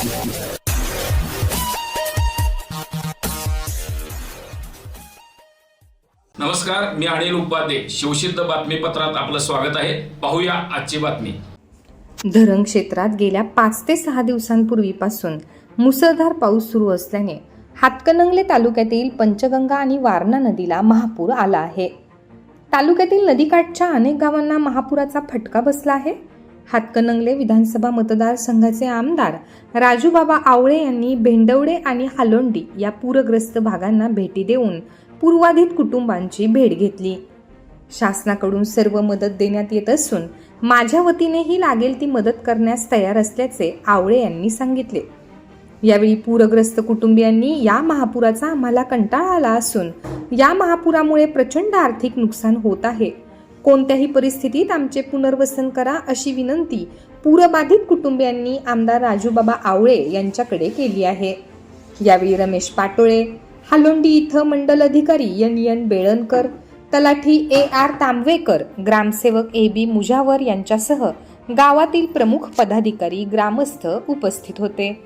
नमस्कार मी अनिल उपाध्ये. शिवसिद्ध बातमीपत्रात आपलं स्वागत आहे. पाहूया आजची बातमी. धरण क्षेत्रात गेल्या पाच ते सहा दिवसांपूर्वीपासून मुसळधार पाऊस सुरू असल्याने हातकणंगले तालुक्यातील पंचगंगा आणि वारणा नदीला महापूर आला आहे. तालुक्यातील नदीकाठच्या अनेक गावांना महापुराचा फटका बसला आहे. हातकणंगले विधानसभा मतदारसंघाचे आमदार राजूबाबा आवळे यांनी भेंडवडे आणि हालोंडी या पूरग्रस्त भागांना भेटी देऊन पूर्वाधित कुटुंबांची भेट घेतली. शासनाकडून सर्व मदत देण्यात येत असून माझ्या वतीनेही लागेल ती मदत करण्यास तयार असल्याचे आवळे यांनी सांगितले. यावेळी पूरग्रस्त कुटुंबियांनी या महापुराचा आम्हाला कंटाळा आला असून या महापुरामुळे प्रचंड आर्थिक नुकसान होत आहे. कोणत्याही परिस्थितीत आमचे पुनर्वसन करा अशी विनंती पूरबाधित कुटुंबियांनी आमदार राजूबाबा आवळे यांच्याकडे केली आहे. यावेळी रमेश पाटोळे हालोंडी इथं मंडल अधिकारी एन एन बेळणकर तलाठी ए आर तांबवेकर ग्रामसेवक ए बी मुजावर यांच्यासह गावातील प्रमुख पदाधिकारी ग्रामस्थ उपस्थित होते.